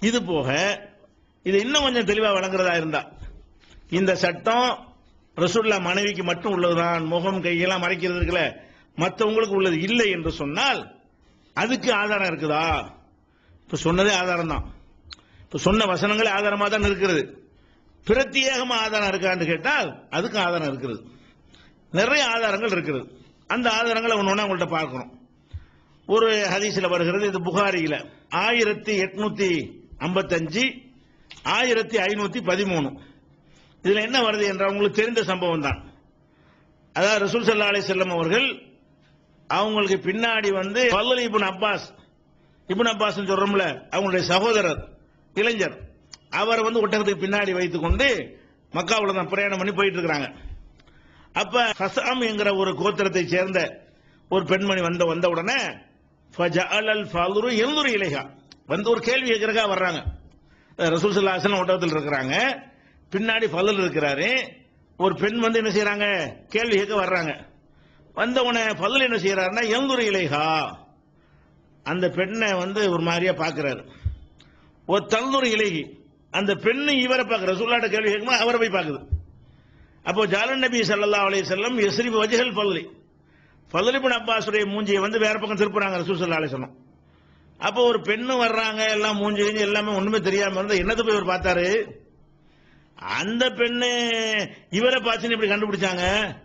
இது போக இது இன்னும் கொஞ்சம் தெளிவா வழங்குறதா இருந்தா இந்த சட்டம் ரசூல்லா மனைவிக்கு மட்டும் உள்ளதுதான் முகம் கையெல்லாம் மறைக்கிறது இருக்குல்ல மற்றவங்களுக்கு உள்ளது இல்லை என்று சொன்னால் அதுக்கு ஆதாரம் இருக்குதா? இப்ப சொன்னதே ஆதாரம் தான் இப்ப சொன்ன வசனங்களே ஆதாரமா தான் இருக்கிறது பிரத்யேகமா ஆதாரம் இருக்கான்னு கேட்டால் அதுக்கு ஆதாரம் இருக்கிறது. நிறைய ஆதாரங்கள் இருக்கிறது. அந்த ஆதாரங்களை ஒன்று ஒன்றா உங்கள்கிட்ட பார்க்கணும். ஒரு ஹதீஸில் வருகிறது இது புகாரியில் ஆயிரத்தி எட்நூத்தி ஐம்பத்தஞ்சு ஆயிரத்தி ஐநூத்தி பதிமூணு. இதுல என்ன வருது என்றால் உங்களுக்கு தெரிந்த சம்பவம் தான். அதாவது ரசூல் சல்லா அலி செல்லம் அவர்கள் அவங்களுக்கு பின்னாடி வந்து பல்லல் இபுன் அப்பாஸ் இபுன் அப்பாஸ் சொல்றோம்ல அவங்களுடைய சகோதரர் இளைஞர் அவரை வந்து ஒட்டகத்துக்கு பின்னாடி வைத்துக் கொண்டு தான் பிரயாணம் பண்ணி போயிட்டு இருக்கிறாங்க. அப்ப ஹசாம் என்கிற ஒரு கோத்திரத்தை சேர்ந்த ஒரு பெண்மணி வந்த வந்த உடனே ஃபஜஅலல் ஃபாலுரு வந்து ஒரு கேள்வி கேட்கறக்கா வர்றாங்க. ரசூல் சல்லாசன் ஓட்டத்தில் இருக்கிறாங்க. பின்னாடி பல்லல் இருக்கிறாரு. ஒரு பெண் வந்து என்ன செய்யறாங்க கேள்வி கேட்க வர்றாங்க. வந்த உடனே பல்லல் என்ன செய்யறாருன்னா எங்குரு இலைகா அந்த பெண்ணை வந்து ஒரு மாதிரியா பாக்குறாரு ஒரு தல்லுரு இலகி அந்த பெண்ணு இவரை பார்க்குற ரசூல்லாட்ட கேள்வி கேட்கும்போது அவரை போய் பார்க்குது. அப்போ ஜாலன் நபி சல்லா அலைஹி செல்லம் யஸ்ரிப் வஜ்ஹல் ஃபல்லி ஃபல்லி அப்பாசுடைய மூஞ்சியை வந்து வேற பக்கம் திருப்புறாங்க ரசூல் சல்லா அலைஹி சொன்னோம் அப்போ ஒரு பெண்ணு வர்றாங்க எல்லாம் மூஞ்சி எல்லாமே ஒண்ணுமே தெரியாம இருந்தா என்னது போய் இவர் பார்த்தாரு? அந்த பெண்ணு இவரை பார்த்துன்னு இப்படி கண்டுபிடிச்சாங்க.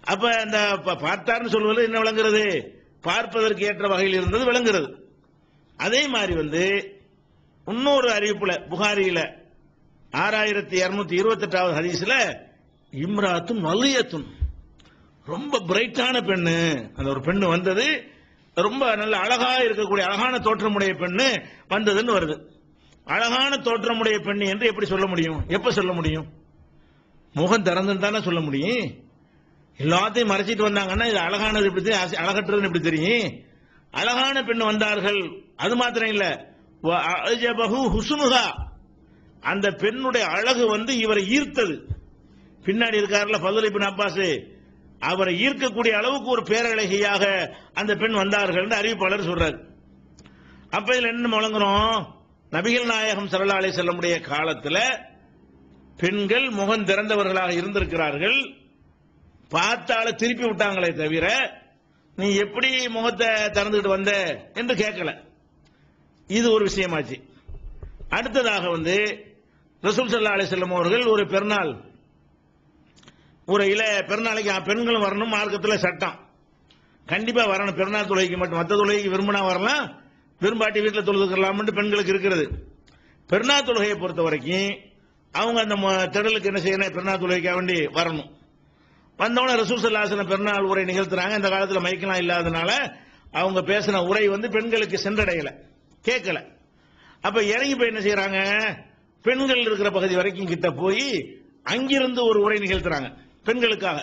அப்ப அந்த பார்த்தார்னு சொல்வது என்ன விளங்குறது பார்ப்பதற்கு ஏற்ற வகையில் இருந்தது விளங்குறது அதே மாதிரி வந்து இன்னொரு அறிவிப்புல புகாரியில ஆறாயிரத்தி இருநூத்தி இருபத்தி எட்டாவது ஹதீஸ்ல இம்ராத்தும் வலியத்தும் ரொம்ப பிரைட்டான பெண்ணு. அந்த ஒரு பெண்ணு வந்தது ரொம்ப நல்ல அழகா இருக்கக்கூடிய அழகான தோற்றமுடைய பெண்ணு வந்ததுன்னு வருது. அழகான தோற்றமுடைய பெண்ணு என்று எப்படி சொல்ல முடியும்? எப்ப சொல்ல முடியும்? முகம் திறந்துன்னு தானே சொல்ல முடியும்? எல்லாத்தையும் மறைச்சிட்டு வந்தாங்கன்னா இது அழகானது எப்படி தெரியும்? அழகற்றதுன்னு எப்படி தெரியும்? அழகான பெண் வந்தார்கள். அது மாத்திரம் இல்ல. ஹுசுனுகா அந்த பெண்ணுடைய அழகு வந்து இவரை ஈர்த்தது. பின்னாடி இருக்காருல ஃபதுல் இப்னு அப்பாஸ். அவரை ஈர்க்கக்கூடிய அளவுக்கு ஒரு பேரழகியாக அந்த பெண் வந்தார்கள் அறிவிப்பாளர் சொல்றாரு. அப்ப இதுல என்ன முழங்குறோம்? நபிகள் நாயகம் ஸல்லல்லாஹு அலைஹி செல்லமுடைய காலத்தில் பெண்கள் முகம் திறந்தவர்களாக இருந்திருக்கிறார்கள். பார்த்தால திருப்பி விட்டாங்களே தவிர நீ எப்படி முகத்தை திறந்துட்டு வந்த என்று கேட்கல. இது ஒரு விஷயமாச்சு. அடுத்ததாக வந்து ரசூல் சல்லா அலி செல்லம் அவர்கள் ஒரு பெருநாள் ஒரு பெருநாளைக்கு பெண்களும் வரணும் மார்க்கத்தில் சட்டம். கண்டிப்பா வரணும். பெருநாள் தொழுகைக்கு மட்டும். மற்ற தொழுகைக்கு விரும்பினா வரலாம். விரும்பாட்டி வீட்டில் தொழுதுக்கலாம்னு பெண்களுக்கு இருக்கிறது. பெருநாள் தொழுகையை பொறுத்த வரைக்கும் அவங்க அந்த ம- திடலுக்கு என்ன செய்யணும்? பெருநாள் தொழுகைக்காக வேண்டி வரணும். வந்தவன ரசூசல்லாசன பெருநாள் உரை நிகழ்த்துறாங்க. இந்த காலத்தில் மைக்கெல்லாம் இல்லாதனால அவங்க பேசின உரை வந்து பெண்களுக்கு சென்றடையல. கேட்கல. அப்ப இறங்கி போய் என்ன செய்யறாங்க? பெண்கள் இருக்கிற பகுதி வரைக்கும் கிட்ட போய் அங்கிருந்து ஒரு உரை நிகழ்த்துறாங்க. பெண்களுக்காக.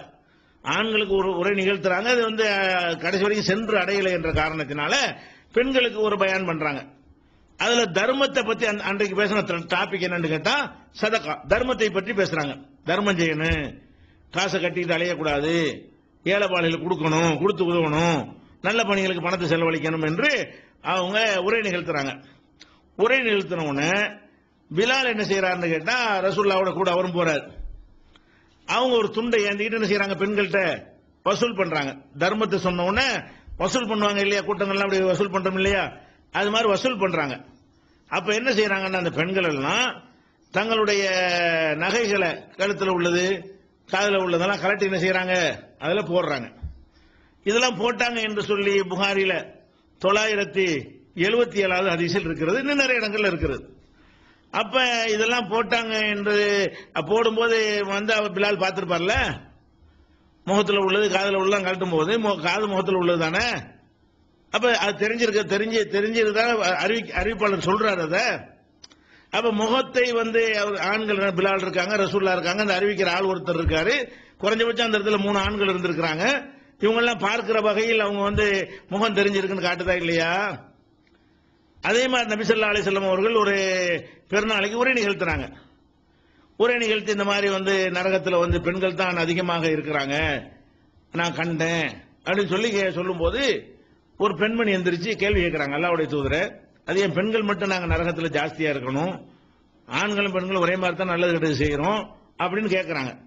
ஆண்களுக்கு ஒரு உரை நிகழ்த்துறாங்க. அது வந்து கடைசி வரைக்கும் சென்று அடையலை என்ற காரணத்தினால பெண்களுக்கு ஒரு பயான் பண்றாங்க. அதுல தர்மத்தை பத்தி அன்றைக்கு பேசின டாபிக் என்னன்னு கேட்டா சதக்கா தர்மத்தை பற்றி பேசுறாங்க. தர்மம் செய்யணும். காசை கட்டிட்டு அலையக்கூடாது. ஏழைப்பாளையில் கொடுக்கணும் கொடுத்து உதவணும். நல்ல பணிகளுக்கு பணத்தை செலவழிக்கணும் என்று அவங்க உரை நிகழ்த்துறாங்க. உரை நிகழ்த்தின உடனே பிலால் என்ன செய்யறாருன்னு கேட்டா ரசூல்லாவோட கூட அவரும் போறாரு. அவங்க ஒரு துண்டை ஏந்திக்கிட்டு என்ன செய்யறாங்க? பெண்கள்கிட்ட வசூல் பண்றாங்க. தர்மத்தை சொன்ன உடனே வசூல் பண்ணுவாங்க இல்லையா? கூட்டங்கள்லாம் அப்படி வசூல் பண்றோம் இல்லையா? அது மாதிரி வசூல் பண்றாங்க. அப்ப என்ன செய்யறாங்கன்னா அந்த பெண்கள் எல்லாம் தங்களுடைய நகைகளை கழுத்துல உள்ளது காதில் உள்ளதெல்லாம் கலட்டி என்ன செய்யறாங்க? அதில் போடுறாங்க. இதெல்லாம் போட்டாங்க என்று சொல்லி புகாரில தொள்ளாயிரத்தி எழுபத்தி ஏழாவது அதிசல் இருக்கிறது. இன்னும் நிறைய இடங்கள்ல இருக்கிறது. அப்ப இதெல்லாம் போட்டாங்க என்று போடும்போது வந்து அவர் பிலால் பார்த்திருப்பார்ல? முகத்தில் உள்ளது காதில் உள்ளதான் கழட்டும் போது மு- காது முகத்தில் உள்ளது தானே? அப்ப அது தெரிஞ்சிருக்க தெரிஞ்சு தெரிஞ்சிருந்தா அறிவி அறிவிப்பாளர் சொல்றாரு அத. அப்ப முகத்தை வந்து அவர் ஆண்கள் பிலால் இருக்காங்க ரசூல்லா இருக்காங்க அந்த அறிவிக்கிற ஆள் ஒருத்தர் இருக்காரு. குறைஞ்சபட்சம் அந்த இடத்துல மூணு ஆண்கள் இருந்திருக்கிறாங்க. இவங்க எல்லாம் பார்க்கிற வகையில் அவங்க வந்து முகம் தெரிஞ்சிருக்குன்னு காட்டுதா இல்லையா? அதே மாதிரி நபிசல்லா அலிசல்லம் அவர்கள் ஒரு பெருநாளைக்கு உரை நிகழ்த்துறாங்க. உரை நிகழ்த்தி இந்த மாதிரி வந்து நரகத்தில் வந்து பெண்கள் தான் அதிகமாக இருக்கிறாங்க. நான் கண்டேன். அப்படின்னு சொல்லி கே- சொல்லும்போது ஒரு பெண்மணி எந்திரிச்சு கேள்வி கேட்கிறாங்க அல்லாவுடைய தூதரை அது பெண்கள் மட்டும் நாங்கள் நரகத்தில் ஜாஸ்தியாக இருக்கணும். ஆண்களும் பெண்களும் ஒரே மாதிரி தான் நல்லது கெட்டது செய்கிறோம் அப்படின்னு கேட்குறாங்க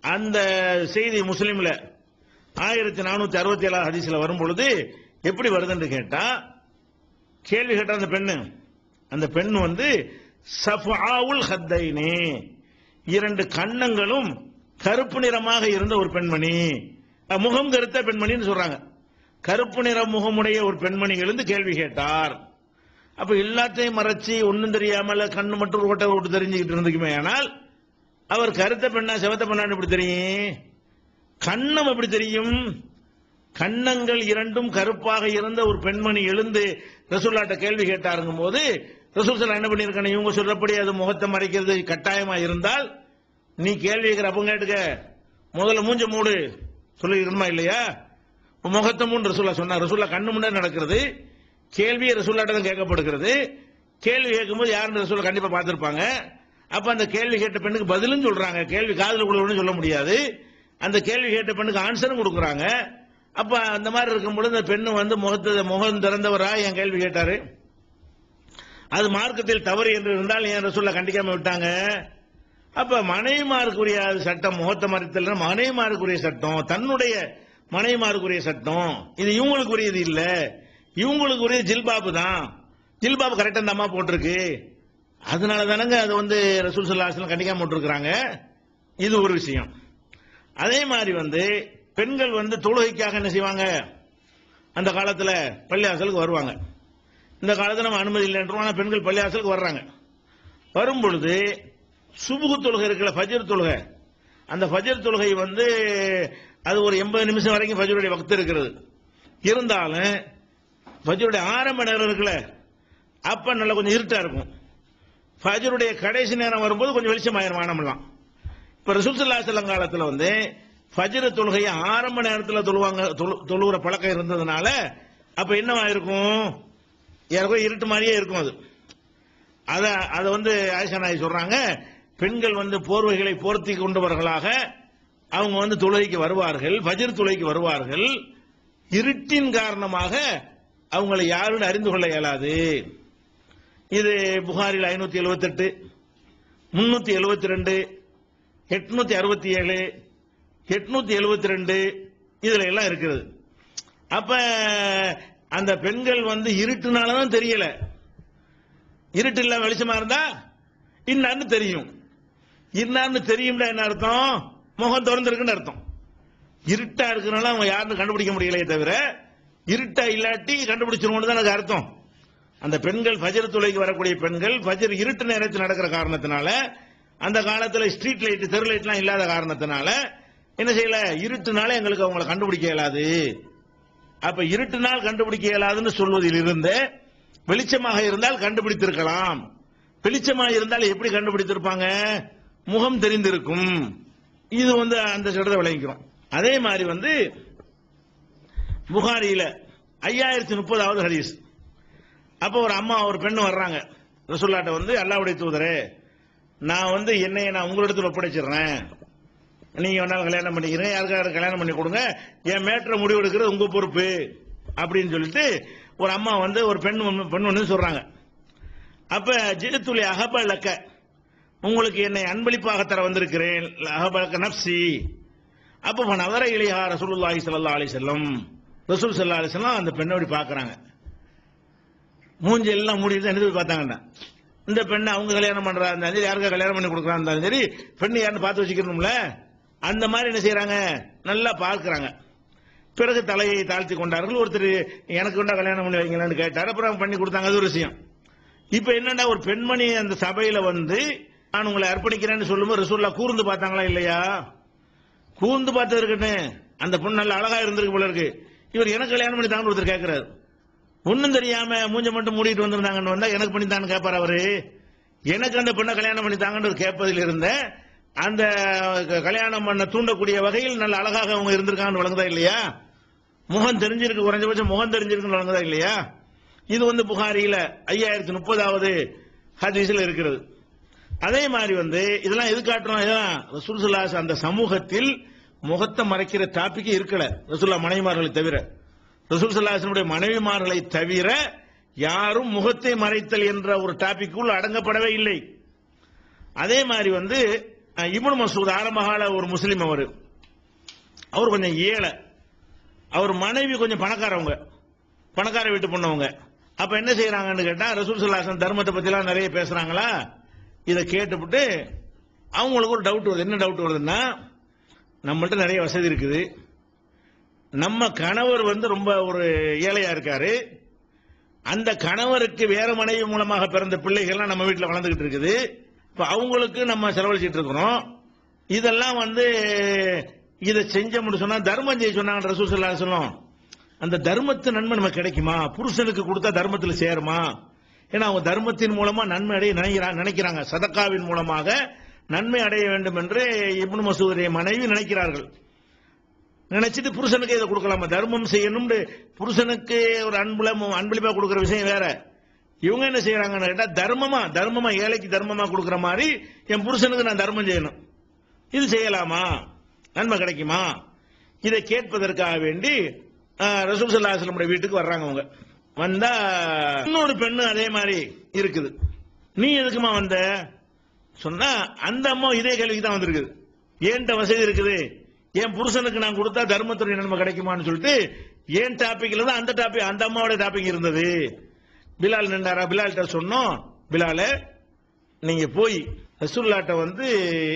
அந்த செய்தி முஸ்லீமில் ஆயிரத்தி நானூற்றி அறுபத்தி ஏழாவது ஹதீஸில் வரும் பொழுது எப்படி வருதுன்னு கேட்டால் கேள்வி கேட்ட அந்த பெண்ணு. அந்த பெண் வந்து சஃபாவுல் ஹத்தைனே. இரண்டு கன்னங்களும் கருப்பு நிறமாக இருந்த ஒரு பெண்மணி. முகம் கருத்த பெண்மணின்னு சொல்றாங்க. கருப்பு நிற முகமுடைய ஒரு பெண்மணிகளிருந்து கேள்வி கேட்டார். அப்ப எல்லாத்தையும் மறைச்சி ஒன்றும் தெரியாமல கண்ணு மட்டும் ஓட்ட விட்டு தெரிஞ்சுக்கிட்டு இருந்துக்குமே ஆனால் அவர் கருத்த பெண்ணா செவத்த பெண்ணான்னு எப்படி தெரியும்? கண்ணம் எப்படி தெரியும்? கண்ணங்கள் இரண்டும் கருப்பாக இருந்த ஒரு பெண்மணி எழுந்து ரசூல்லாட்ட கேள்வி கேட்டாருங்கும் போது ரசூல் சார் என்ன பண்ணிருக்காங்க இவங்க சொல்றபடி அது முகத்தை மறைக்கிறது கட்டாயமா இருந்தால் நீ கேள்வி கேட்கிற அப்ப கேட்டுக்க முதல்ல மூஞ்ச மூடு. சொல்லிருக்கணுமா இல்லையா? முகத்தை மூணு ரசூல்லா சொன்னா ரசூல்லா கண்ணு முன்னாடி நடக்கிறது. கேள்வியை ரசூல்லாட்ட தான் கேட்கப்படுகிறது. கேள்வி கேட்கும்போது யாருன்னு ரசூல்லா கண்டிப்பா பார்த்திருப்பாங்க. அப்ப அந்த கேள்வி கேட்ட பெண்ணுக்கு பதிலும் சொல்றாங்க. கேள்வி காதல் கொடுக்கணும்னு சொல்ல முடியாது. அந்த கேள்வி கேட்ட பெண்ணுக்கு ஆன்சரும் கொடுக்குறாங்க. அப்ப அந்த மாதிரி இருக்கும் பொழுது அந்த பெண்ணு வந்து முகத்தை முகம் திறந்தவரா? என் கேள்வி கேட்டாரு. அது மார்க்கத்தில் தவறு என்று இருந்தால் ஏன் ரசூல்லா கண்டிக்காம விட்டாங்க? அப்ப மனைவிமாருக்குரிய சட்டம் முகத்தை மறுத்தல் மனைவிமாருக்குரிய சட்டம் தன்னுடைய மனைவிமாருக்குரிய சட்டம். இது இவங்களுக்குரியது இல்ல. இவங்களுக்குரிய ஜில்பாபு தான். ஜில்பாபு கரெக்டா அந்த அம்மா போட்டிருக்கு. அதனால தானங்க அது வந்து ரசூல் சல்லாஹ் கண்டிக்காம போட்டிருக்கிறாங்க இது ஒரு விஷயம். அதே மாதிரி வந்து பெண்கள் வந்து தொழுகைக்காக என்ன செய்வாங்க? அந்த காலத்தில் பள்ளியாசலுக்கு வருவாங்க. இந்த காலத்தில் நம்ம அனுமதி இல்லைன்றோம் ஆனால் பெண்கள் பள்ளியாசலுக்கு வர்றாங்க. வரும் பொழுது சுபுகு தொழுகை இருக்குல்ல ஃபஜர் தொழுகை. அந்த ஃபஜர் தொழுகை வந்து அது ஒரு எண்பது நிமிஷம் வரைக்கும் ஃபஜருடைய வக்து இருக்கிறது. இருந்தாலும் ஃபஜருடைய ஆரம்ப நேரம் இருக்குல்ல அப்ப நல்லா கொஞ்சம் இருட்டா இருக்கும். ஃபஜருடைய கடைசி நேரம் வரும்போது கொஞ்சம் வெளிச்சமாயிரும் வானமெல்லாம். இப்ப ரசூலுல்லாஹி ஸல்லல்லாஹு காலத்தில் வந்து ஃபஜ்ர் தொழுகையை ஆரம்ப நேரத்தில் தொழுவாங்க தொழு- தொழுகிற பழக்கம் இருந்ததுனால அப்ப என்னவா இருக்கும்? யாருக்கும் இருட்டு மாதிரியே இருக்கும் அது. அத அதை வந்து ஆயிஷா நாய் சொல்றாங்க பெண்கள் வந்து போர்வைகளை போர்த்தி கொண்டவர்களாக அவங்க வந்து தொழுகைக்கு வருவார்கள் ஃபஜ்ர் தொழுகைக்கு வருவார்கள். இருட்டின் காரணமாக அவங்களை யாரும் அறிந்து கொள்ள இயலாது. இது புகாரில் ஐநூத்தி எழுபத்தி எட்டு முன்னூத்தி எழுபத்தி ரெண்டு எட்நூத்தி அறுபத்தி ஏழு எட்நூத்தி எழுபத்தி ரெண்டு இதுல எல்லாம் இருக்கிறது அப்ப அந்த பெண்கள் வந்து இருட்டுனாலதான் தெரியல. இருட்டு இல்ல வெளிச்சமா இருந்தா இன்னான்னு தெரியும். இன்னான்னு தெரியும்னா என்ன அர்த்தம்? முகம் திறந்திருக்குன்னு அர்த்தம். இருட்டா இருக்கிறனால அவங்க யாருன்னு கண்டுபிடிக்க முடியலையே தவிர இருட்டா இல்லாட்டி கண்டுபிடிச்சிருவோம்னு தான் எனக்கு அர்த்தம். அந்த பெண்கள் ஃபஜர் துளைக்கு வரக்கூடிய பெண்கள் ஃபஜர் இருட்டு நேரத்தில் நடக்கிற காரணத்தினால அந்த காலத்தில் ஸ்ட்ரீட் லைட் தெரு லைட்லாம் இல்லாத காரணத்தினால என்ன செய்யல? இருட்டுனால எங்களுக்கு அவங்களை கண்டுபிடிக்க இயலாது. அப்ப இருட்டுனால் கண்டுபிடிக்க இயலாதுன்னு சொல்வதில் இருந்து வெளிச்சமாக இருந்தால் கண்டுபிடித்திருக்கலாம். வெளிச்சமாக இருந்தால் எப்படி கண்டுபிடித்திருப்பாங்க? முகம் தெரிந்திருக்கும். இது வந்து அந்த சொல்றதை விளங்கிக்கிறோம். அதே மாதிரி வந்து புகாரியில ஐயாயிரத்தி முப்பதாவது ஹதீஸ். அப்போ ஒரு அம்மா ஒரு பெண்ணு வர்றாங்க. ரசுல்லாட்ட வந்து அல்லாவுடைய தூதரே நான் வந்து என்னைய நான் உங்களிடத்தில் ஒப்படைச்சிடுறேன். நீங்க வேணாலும் கல்யாணம் பண்ணிக்கிறேன் யாருக்காவது கல்யாணம் பண்ணி கொடுங்க. என் மேட்டரை முடிவு எடுக்கிறது உங்க பொறுப்பு. அப்படின்னு சொல்லிட்டு ஒரு அம்மா வந்து ஒரு பெண் பெண் ஒன்று சொல்றாங்க. அப்ப ஜித்துலி அகப லக்க உங்களுக்கு என்னை அன்பளிப்பாக தர வந்திருக்கிறேன். அகபலக்க நப்சி. அப்ப நவர இளையா ரசூலுல்லாஹி ஸல்லல்லாஹு அலி செல்லம் ரசூல் சல்லா அலி செல்லம் அந்த பெண்ணை அப்படி பார்க்கறாங்க மூஞ்சி எல்லாம் மூடிட்டு என்ன போய் பார்த்தாங்கண்ணா இந்த பெண்ணை அவங்க கல்யாணம் பண்றா இருந்தாலும் சரி யாருக்கா கல்யாணம் பண்ணி கொடுக்குறா இருந்தாலும் சரி பெண்ணு யாருன்னு பார்த்து வச்சுக்கணும்ல? அந்த மாதிரி என்ன செய்யறாங்க நல்லா பார்க்கிறாங்க. பிறகு தலையை தாழ்த்தி கொண்டார்கள். ஒருத்தர் எனக்கு கொண்டா கல்யாணம் பண்ணி வைங்களான்னு கேட்டார். அப்புறம் பண்ணி கொடுத்தாங்க. அது ஒரு விஷயம். இப்ப என்னன்னா ஒரு பெண்மணி அந்த சபையில வந்து நான் உங்களை அர்ப்பணிக்கிறேன்னு சொல்லும்போது ரசூல்லா கூர்ந்து பார்த்தாங்களா இல்லையா? கூர்ந்து பார்த்து இருக்கட்டும். அந்த பொண்ணு நல்ல அழகா இருந்திருக்கு போல இருக்கு. இவர் எனக்கு கல்யாணம் பண்ணி தாங்க ஒருத்தர் கேட்கிறாரு. ஒன்னும் தெரியாம மூஞ்ச மட்டும் மூடிட்டு வந்திருந்தாங்கன்னு வந்தா எனக்கு பண்ணி தான் கேட்பார் அவரு. எனக்கு அந்த பெண்ணை கல்யாணம் பண்ணி தாங்கன்னு ஒரு கேட்பதில் இருந்த அந்த க- கல்யாணம் பண்ண தூண்டக்கூடிய வகையில் நல்ல அழகாக அவங்க இருந்திருக்காங்கன்னு வழங்குதா இல்லையா? முகம் தெரிஞ்சிருக்கு குறைஞ்சபட்சம் முகம் தெரிஞ்சிருக்குன்னு வழங்குதா இல்லையா? இது வந்து புகாரியில ஐயாயிரத்தி முப்பதாவது ஹதீஸில் இருக்கிறது. அதே மாதிரி வந்து இதெல்லாம் எது காட்டுறோம்? இதெல்லாம் ரசூல் அந்த சமூகத்தில் முகத்தை மறைக்கிற டாபிக் இருக்கல. ரசூல்லா மனைவிமார்களை தவிர. ரசூல் மனைவிமார்களை தவிர யாரும் முகத்தை மறைத்தல் என்ற ஒரு டாபிக்குள் அடங்கப்படவே இல்லை. அதே மாதிரி வந்து இப்னு மசூத் ஆரம்பகால ஒரு முஸ்லீம் அவர். அவர் கொஞ்சம் ஏழை. அவர் மனைவி கொஞ்சம் பணக்காரவங்க. பணக்கார வீட்டு பொண்ணவங்க. அப்ப என்ன செய்யறாங்கன்னு கேட்டா ரசூல் சுல்லாசன் தர்மத்தை பத்திலாம் நிறைய பேசுறாங்களா? இதை கேட்டுவிட்டு அவங்களுக்கு ஒரு டவுட் வருது. என்ன டவுட் வருதுன்னா நம்மள்ட்ட நிறைய வசதி இருக்குது. நம்ம கணவர் வந்து ரொம்ப ஒரு ஏழையா இருக்காரு. அந்த கணவருக்கு வேற மனைவி மூலமாக பிறந்த பிள்ளைகள்லாம் நம்ம வீட்டில் வளர்ந்துகிட்டு இருக்குது. இப்போ அவங்களுக்கு நம்ம செலவழிச்சிட்டு இருக்கிறோம். இதெல்லாம் வந்து இதை செஞ்சோம்னு சொன்னா தர்மம் செய்ய சொன்னாங்க சொல்லும் அந்த தர்மத்து நன்மை நமக்கு கிடைக்குமா? புருஷனுக்கு கொடுத்தா தர்மத்தில் சேருமா? ஏன்னா அவங்க தர்மத்தின் மூலமா நன்மை அடைய நினைக்கிறாங்க நினைக்கிறாங்க. சதக்காவின் மூலமாக நன்மை அடைய வேண்டும் என்று இப்னு மசூதுடைய மனைவி நினைக்கிறார்கள். நினைச்சிட்டு புருஷனுக்கு இதை கொடுக்கலாமா? தர்மம் செய்யணும்னு புருஷனுக்கு ஒரு அன்புல அன்பளிப்பா கொடுக்கிற விஷயம் வேற. இவங்க என்ன செய்யறாங்கன்னு கேட்டா தர்மமா தர்மமா ஏழைக்கு தர்மமா கொடுக்குற மாதிரி என் புருஷனுக்கு நான் தர்மம் செய்யணும். இது செய்யலாமா? நன்மை கிடைக்குமா? இதை கேட்பதற்காக வேண்டி ரசூல் வீட்டுக்கு வர்றாங்க அவங்க. வந்தா இன்னொரு பெண்ணு அதே மாதிரி இருக்குது. நீ எதுக்குமா வந்த? சொன்னா அந்த அம்மா இதே கேள்விக்கு தான் வந்திருக்குது. ஏன்ட்ட வசதி இருக்குது? என் புருஷனுக்கு நான் கொடுத்தா தர்மத்துறை நன்மை கிடைக்குமான்னு சொல்லிட்டு ஏன் டாபிக்ல தான் அந்த டாபிக் அந்த அம்மாவோட டாபிக் இருந்தது. பிலால் நின்றாரா பிலால்கிட்ட சொன்னோம். பிலால நீங்க போய் ரசூல்லாட்ட வந்து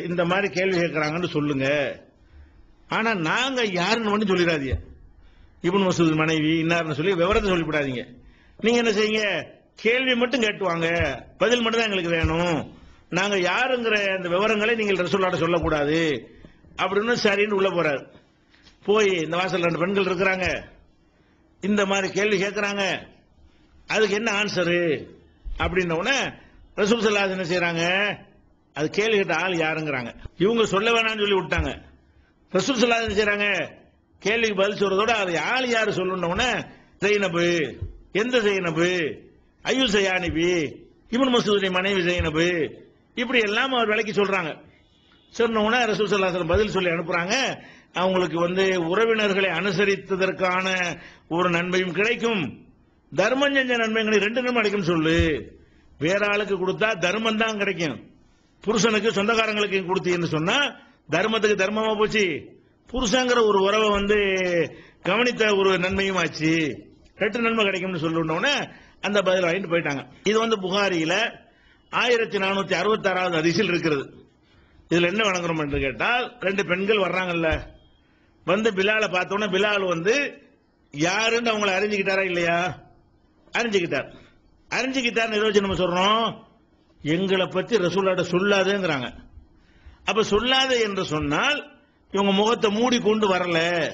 இந்த மாதிரி கேள்வி கேட்கறாங்கன்னு சொல்லுங்க. ஆனா நாங்க யாருன்னு மட்டும் சொல்லிடாதீங்க. இபன் மசூத் மனைவி இன்னார்னு சொல்லி விவரத்தை சொல்லிவிடாதீங்க. நீங்க என்ன செய்யுங்க? கேள்வி மட்டும் கேட்டுவாங்க. பதில் மட்டும் தான் எங்களுக்கு வேணும். நாங்க யாருங்கிற அந்த விவரங்களை நீங்கள் ரசூல்லாட்ட சொல்லக்கூடாது. அப்படின்னு சரின்னு உள்ள போறாரு. போய் இந்த வாசல் ரெண்டு பெண்கள் இருக்கிறாங்க. இந்த மாதிரி கேள்வி கேட்கறாங்க அதுக்கு என்ன ஆன்சரு அப்படின்ன உடனே ரசூல் சல்லாஸ் என்ன செய்யறாங்க அது கேள்வி கேட்ட ஆள் யாருங்கிறாங்க. இவங்க சொல்ல வேணாம்னு சொல்லி விட்டாங்க. ரசூல் சல்லாஸ் என்ன செய்யறாங்க கேள்விக்கு பதில் சொல்றதோட அது ஆள் யாரு சொல்லணும்ன உடனே ஜெயினபு எந்த ஜெயினபு ஐயுல் சயானிபி இவன் மசூதுடைய மனைவி ஜெயினபு இப்படி எல்லாம் அவர் விலைக்கு சொல்றாங்க. சொன்ன ரசூல் சல்லல்லாஹு பதில் சொல்லி அனுப்புறாங்க. அவங்களுக்கு வந்து உறவினர்களை அனுசரித்ததற்கான ஒரு நன்மையும் கிடைக்கும். தர்மம் செஞ்ச நன்மைகளை ரெண்டு நன்மை கிடைக்கும் சொல்லு. வேற ஆளுக்கு கொடுத்தா தர்மம் தான் கிடைக்கும். புருஷனுக்கு சொந்தக்காரங்களுக்கு கொடுத்தீங்கன்னு சொன்னா தர்மத்துக்கு தர்மமா போச்சு. புருஷங்கிற ஒரு உறவை வந்து கவனித்த ஒரு நன்மையும் ஆச்சு. ரெண்டு நன்மை கிடைக்கும்னு சொல்லுனோடனே அந்த பதில் வாங்கிட்டு போயிட்டாங்க. இது வந்து புகாரியில ஆயிரத்தி நானூத்தி அறுபத்தி ஆறாவது அதிசயில் இருக்கிறது. இதுல என்ன வழங்குறோம் என்று கேட்டால் ரெண்டு பெண்கள் வர்றாங்கல்ல. வந்து பிலால பார்த்தோன்னே பிலால் வந்து யாருன்னு அவங்களை அறிஞ்சுக்கிட்டாரா இல்லையா? அறிஞ்சுக்கிட்டார். அறிஞ்சுக்கிட்டார் நிர்வச்சனம் நம்ம சொல்றோம். எங்களை பத்தி ரசூல்லாட சொல்லாதேங்கிறாங்க. அப்ப சொல்லாத என்று சொன்னால் இவங்க முகத்தை மூடி கொண்டு வரல.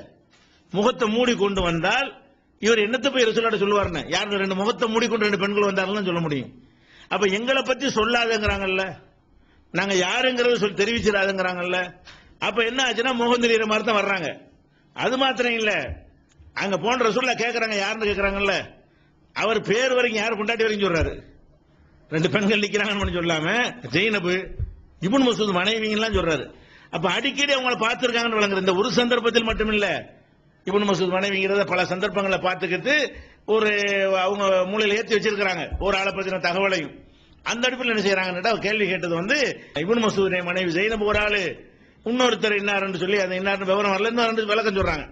முகத்தை மூடி கொண்டு வந்தால் இவர் என்னத்தை போய் ரசூலாட சொல்லுவாருன்னு? யார் ரெண்டு முகத்தை மூடி கொண்டு ரெண்டு பெண்கள் வந்தாருன்னு சொல்ல முடியும். அப்ப எங்களை பத்தி சொல்லாதேங்கிறாங்கல்ல. நாங்க யாருங்கிறத சொல்லி தெரிவிச்சிடாதுங்கிறாங்கல்ல. அப்ப என்ன ஆச்சுன்னா முகம் தெரியுற மாதிரி தான் வர்றாங்க. அது மாத்திரம் இல்ல. அங்க போன்ற ரசூல்லா கேக்குறாங்க யாருன்னு கேக்குறாங்கல்ல. அவர் பேர் வரைக்கும் யார் கொண்டாட்டி வரைக்கும் சொல்றாரு? ரெண்டு பெண்கள் நிக்கிறாங்கன்னு சொல்லாம ஜெயினபு இபுன் மசூத் மனைவிங்கெல்லாம் சொல்றாரு. அப்ப அடிக்கடி அவங்கள பார்த்திருக்காங்கன்னு விளங்குற இந்த ஒரு சந்தர்ப்பத்தில் மட்டும் இபுன் மசூத் மனைவிங்கிறத பல சந்தர்ப்பங்களை பார்த்துக்கிட்டு ஒரு அவங்க மூலையில் ஏற்றி வச்சிருக்கிறாங்க. ஒரு ஆளை பத்தின தகவலையும். அந்த அடிப்பில் என்ன செய்யறாங்கன்னா கேள்வி கேட்டது வந்து இபுன் மசூத் மனைவி ஜெயினப் ஒரு ஆளு இன்னொருத்தர் இன்னாருன்னு சொல்லி அந்த இன்னாருன்னு விவரம் வரல இன்னொரு விளக்கம் சொல்றாங்க.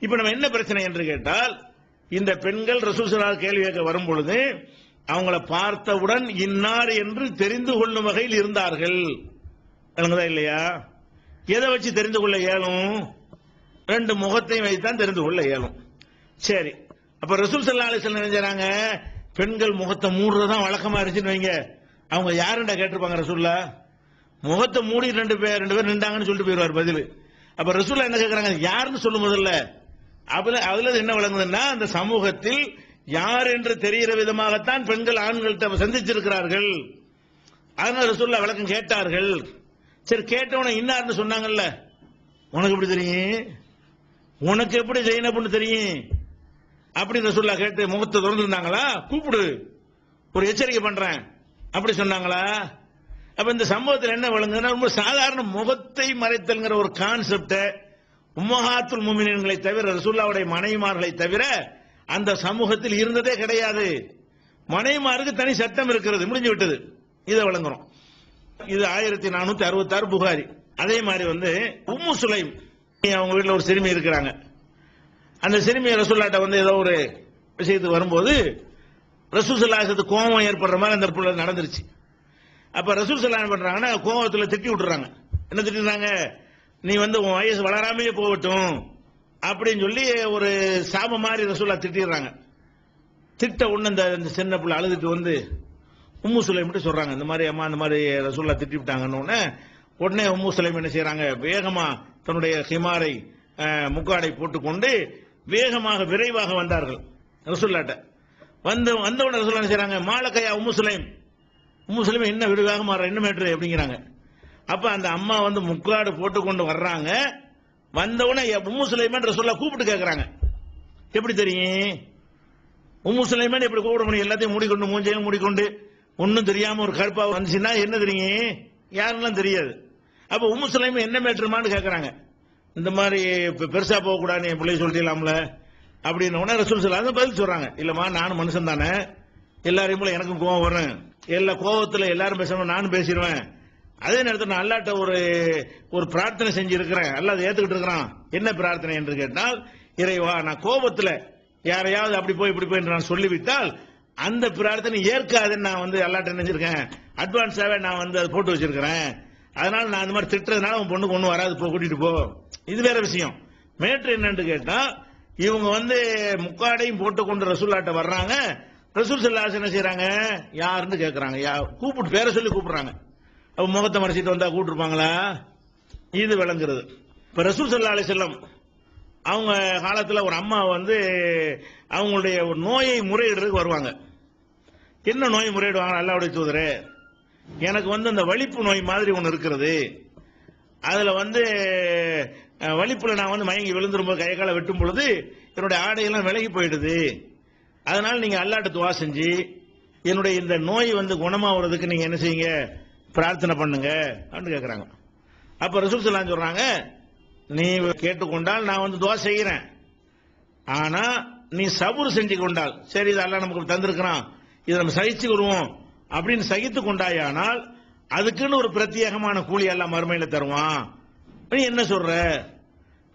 இப்ப நம்ம என்ன பிரச்சனை என்று கேட்டால் இந்த பெண்கள் ரசூசலால் கேள்வி கேட்க வரும் பொழுது அவங்கள பார்த்தவுடன் இன்னார் என்று தெரிந்து கொள்ளும் வகையில் இருந்தார்கள். விளங்குதா இல்லையா? எதை வச்சு தெரிந்து கொள்ள இயலும்? ரெண்டு முகத்தையும் வைத்தான் தெரிந்து கொள்ள இயலும். சரி அப்ப ரசூல் சல்லா அலிஸ்லாம் பெண்கள் முகத்தை மூடுறதான் வழக்கமா இருந்துச்சுன்னு வைங்க. அவங்க யாருண்டா கேட்டிருப்பாங்க ரசூல்லா? முகத்தை மூடி ரெண்டு பேர் ரெண்டு பேர் நின்றாங்கன்னு சொல்லிட்டு போயிடுவார் பதில். அப்ப ரசூல்லா என்ன கேட்கறாங்க யாருன்னு சொல்லும் முதல்ல. அதுல அதுல என்ன விளங்குதுன்னா அந்த சமூகத்தில் யார் என்று தெரிகிற விதமாகத்தான் பெண்கள் ஆண்கள்கிட்ட சந்திச்சிருக்கிறார்கள். அதனால சொல்ல விளக்கம் கேட்டார்கள். சரி கேட்டவன இன்னார்னு சொன்னாங்கல்ல? உனக்கு எப்படி தெரியும்? உனக்கு எப்படி ஜெயினப்னு தெரியும்? அப்படி சொல்ல கேட்டு முகத்தை திறந்துருந்தாங்களா? கூப்பிடு ஒரு எச்சரிக்கை பண்றேன். அப்படி சொன்னாங்களா? அப்ப இந்த சம்பவத்தில் என்ன விளங்குதுன்னா ரொம்ப சாதாரண முகத்தை மறைத்தல்ங்கிற ஒரு கான்செப்டை உம்மஹாத்துல் முமினின்களை தவிர ரசூல்லாவுடைய மனைவிமார்களை தவிர அந்த சமூகத்தில் இருந்ததே கிடையாது. மனைமாருக்கு தனி சட்டம் இருக்கிறது. முடிஞ்சு விட்டது. இதை வழங்குறோம். இது ஆயிரத்தி நானூத்தி அறுபத்தி ஆறு புகாரி. அதே மாதிரி வந்து உம்மு சுலைம். அவங்க வீட்டில் ஒரு சிறுமி இருக்கிறாங்க. அந்த சிறுமி ரசூல்லாட்ட வந்து ஏதோ ஒரு விஷயத்துக்கு வரும்போது ரசூல் சல்லாசத்துக்கு கோபம் ஏற்படுற மாதிரி அந்த பிள்ளை நடந்துருச்சு. அப்ப ரசூல் சல்லா என்ன பண்றாங்கன்னா கோபத்துல திட்டி விட்டுறாங்க. என்ன திட்டுறாங்க நீ வந்து உன் வயசு வளராமையே போகட்டும் அப்படின்னு சொல்லி ஒரு சாப மாதிரி ரசூல்லா திட்டிடுறாங்க. திட்ட உடனே இந்த சின்ன பிள்ளை அழுதுட்டு வந்து உம்மு மட்டும் சொல்றாங்க. இந்த மாதிரி அம்மா இந்த மாதிரி ரசூல்லா திட்டி விட்டாங்கன்னு உடனே உடனே உம்மு சுலைம் என்ன செய்யறாங்க வேகமா தன்னுடைய ஹிமாரை முக்காடை போட்டுக்கொண்டு வேகமாக விரைவாக வந்தார்கள் ரசூல்லாட்ட. வந்து வந்த உடனே ரசூல்லா என்ன செய்யறாங்க மாலக்கையா உம்மு சுலைம். உம்மு சுலைம் என்ன விரைவாக மாற என்ன மேட்ரு அப்படிங்கிறாங்க. அப்ப அந்த அம்மா வந்து முக்காடு போட்டு கொண்டு வர்றாங்க வந்தவுடனே உம்மு சுலைமான் ரசூல்லா கூப்பிட்டு கேட்கறாங்க எப்படி தெரியும்? உம்மு சுலைமான் எப்படி கூப்பிட முடியும் எல்லாத்தையும் மூடிக்கொண்டு மூஞ்சையும் மூடிக்கொண்டு ஒன்னும் தெரியாம ஒரு கருப்பா வந்துச்சுன்னா என்ன தெரியும்? யாருலாம் தெரியாது. அப்ப உம்மு சுலைமான் என்ன மேட்ருமான்னு கேட்கறாங்க இந்த மாதிரி பெருசா போக கூடாது என் பிள்ளை சொல்லிடலாம்ல அப்படின்னு உடனே ரசூல் சொல்லாத பதில் சொல்றாங்க. இல்லம்மா நானும் மனுஷன் தானே எல்லாரையும் போல எனக்கும் கோவம் வரும். எல்லா கோவத்துல எல்லாரும் பேசணும் நானும் பேசிடுவேன். அதே நேரத்தில் நான் அல்லாட்ட ஒரு ஒரு பிரார்த்தனை செஞ்சு இருக்கிறேன் அதை ஏத்துக்கிட்டு இருக்கிறான் என்ன பிரார்த்தனை என்று கேட்டால் இறைவா நான் கோபத்துல யாரையாவது அப்படி போய் இப்படி போய் என்று நான் சொல்லிவிட்டால் அந்த பிரார்த்தனை ஏற்காதுன்னு நான் வந்து அல்லாட்ட நினைச்சிருக்கேன் அட்வான்ஸாவே நான் வந்து அதை போட்டு வச்சிருக்கிறேன். அதனால நான் இந்த மாதிரி திட்டுறதுனால உன் பொண்ணுக்கு ஒன்றும் வராது போ கூட்டிட்டு போ. இது வேற விஷயம். மேட்ரு என்னன்னு கேட்டா இவங்க வந்து முக்காடையும் போட்டு கொண்டு ரசூல்லாட்ட வர்றாங்க. ரசூல் சல்லாஸ் என்ன செய்யறாங்க யாருன்னு கேட்கறாங்க யா கூப்பிட்டு பேரை சொல்லி கூப்பிடுறாங்க. முகத்தை மறைச்சிட்டு வந்தா கூட்டிருப்பாங்களா? இது விளங்குறது. இப்ப ரசூல் சல்லா அலி செல்லம் அவங்க காலத்துல ஒரு அம்மா வந்து அவங்களுடைய ஒரு நோயை முறையிடுறதுக்கு வருவாங்க. என்ன நோய் முறையிடுவாங்க? அல்லாவுடைய தூதரே எனக்கு வந்து அந்த வலிப்பு நோய் மாதிரி ஒன்று இருக்கிறது. அதுல வந்து வலிப்பில் வலிப்புல நான் வந்து மயங்கி விழுந்துரும்போது கை காலை வெட்டும் பொழுது என்னுடைய ஆடையெல்லாம் விலகி போயிடுது. அதனால நீங்க அல்லாட்ட துவா செஞ்சு என்னுடைய இந்த நோய் வந்து குணமாகிறதுக்கு நீங்க என்ன செய்யுங்க? பிரார்த்தனை பண்ணுங்க அப்படின்னு கேட்குறாங்க அப்போ ரசூல் ஸல்லல்லாஹு சொல்கிறாங்க நீ கேட்டுக்கொண்டால் நான் வந்து துவா செய்கிறேன் ஆனால் நீ சபுர் செஞ்சு கொண்டால். சரி இது நமக்கு தந்திருக்கிறான். இதை நம்ம சகிச்சு வருவோம் அப்படின்னு சகித்து கொண்டாயானால் அதுக்குன்னு ஒரு பிரத்யேகமான கூலி எல்லாம் மறுமையில் தருவான். நீ என்ன சொல்ற?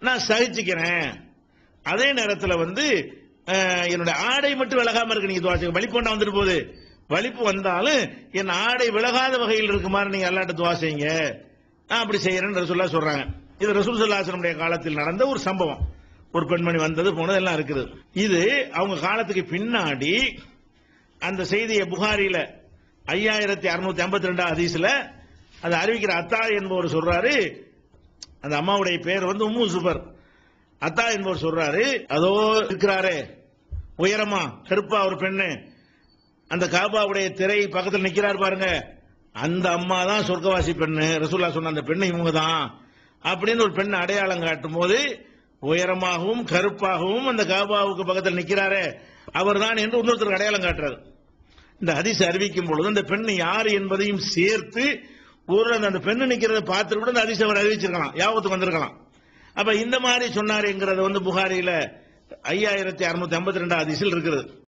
நான் சகிச்சுக்கிறேன். அதே நேரத்தில் வந்து என்னுடைய ஆடை மட்டும் விலகாம இருக்கு. நீங்க துவாசிக்க வழிபொண்டா வந்துட்டு போகுது. வலிப்பு வந்தாலும் என் ஆடை விலகாத வகையில் இருக்குமாறு நீங்க அல்லாட்ட துவா செய்யுங்க. நான் அப்படி செய்யறேன்னு ரசூல்லா சொல்றாங்க. இது ரசூல் சல்லாசனுடைய காலத்தில் நடந்த ஒரு சம்பவம். ஒரு பெண்மணி வந்தது போனது எல்லாம் இருக்குது. இது அவங்க காலத்துக்கு பின்னாடி அந்த செய்தியை புகாரில ஐயாயிரத்தி அறுநூத்தி ஐம்பத்தி ரெண்டாம் ஹதீஸ்ல அதை அறிவிக்கிற அத்தா என்பவர் சொல்றாரு. அந்த அம்மாவுடைய பேர் வந்து உம்மு சுபர் அத்தா என்பவர் சொல்றாரு அதோ இருக்கிறாரே உயரமா கருப்பா ஒரு பெண்ணு அந்த காபாவுடைய திரை பக்கத்தில் நிக்கிறார் பாருங்க. அந்த அம்மா தான் சொர்க்கவாசி பெண்ணு. ரசூல்லா சொன்ன அந்த பெண்ணு இவங்க தான். அப்படின்னு ஒரு பெண் அடையாளம் காட்டும் போது உயரமாகவும் கருப்பாகவும் அந்த காபாவுக்கு பக்கத்தில் நிற்கிறாரே அவர் தான் என்று இன்னொருத்தருக்கு அடையாளம் காட்டுறாரு. இந்த ஹதீஸ் அறிவிக்கும் பொழுது அந்த பெண் யார் என்பதையும் சேர்த்து ஒரு அந்த பெண்ணு நிக்கிறத பார்த்து கூட அந்த ஹதீஸ் அவர் அறிவிச்சிருக்கலாம். யாபத்துக்கு வந்திருக்கலாம். அப்ப இந்த மாதிரி சொன்னாருங்கிறது வந்து புகாரியில ஐயாயிரத்தி அறுநூத்தி ஐம்பத்தி ரெண்டு ஹதீஸில் இருக்கிறது.